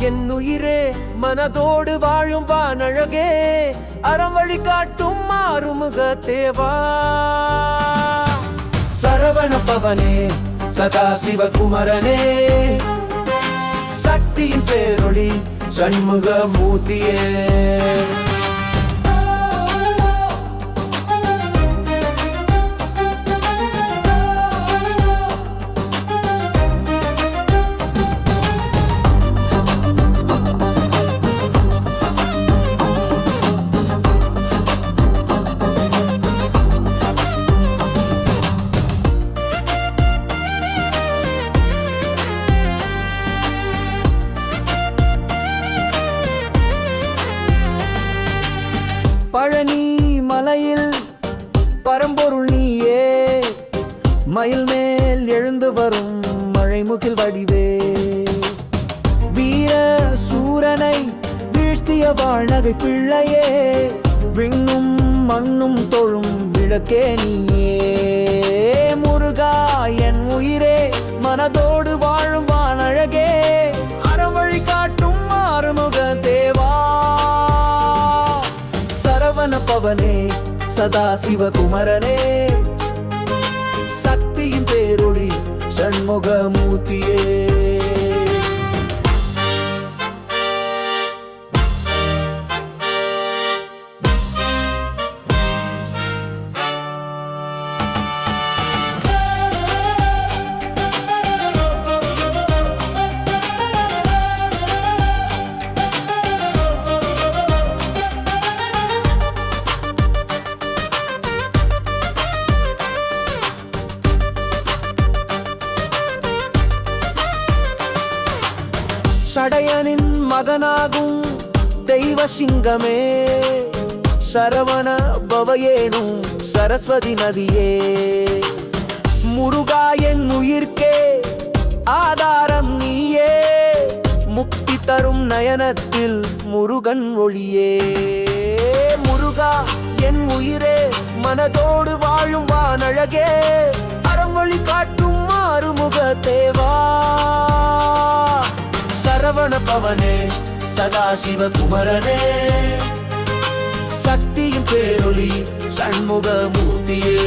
என் உயிரே மனதோடு வாழும் வானழகே அறம் வழி காட்டும் மாறுமுக தேவா. சரவண பவனே சதா சிவகுமரனே சக்தியின் பேரொளி சண்முக மூர்த்தியே பழனி மலையில் பரம்பொருள் நீயே. மயில் மேல் எழுந்து வரும் மழைமுகில் வடிவே. வீர சூரனை வீழ்த்திய வாழ்நகை பிள்ளையே. விண்ணும் மண்ணும் தொழும் விளக்கே நீயே. முருகா என் உயிரே மனதோ சரவண பவனே சதா சிவகுமரனே. சக்தியின் பேரொளி சண்முகமூர்த்தியே. சடையனின் மகனாகும் தெய்வ சிங்கமே. சரவண பவயேனும் சரஸ்வதி நதியே. முருகா என் உயிர்க்கே ஆதாரம் நீயே. முக்தி தரும் நயனத்தில் முருகன் ஒளியே. முருகா என் உயிரே மனதோடு வாழும் வானழகே. அறவழி காட்டும் மாறுமுக தேவ சரவண பவனே சதாசிவ குமரனே. சக்தியின் பேரொளி சண்முக மூர்த்தியே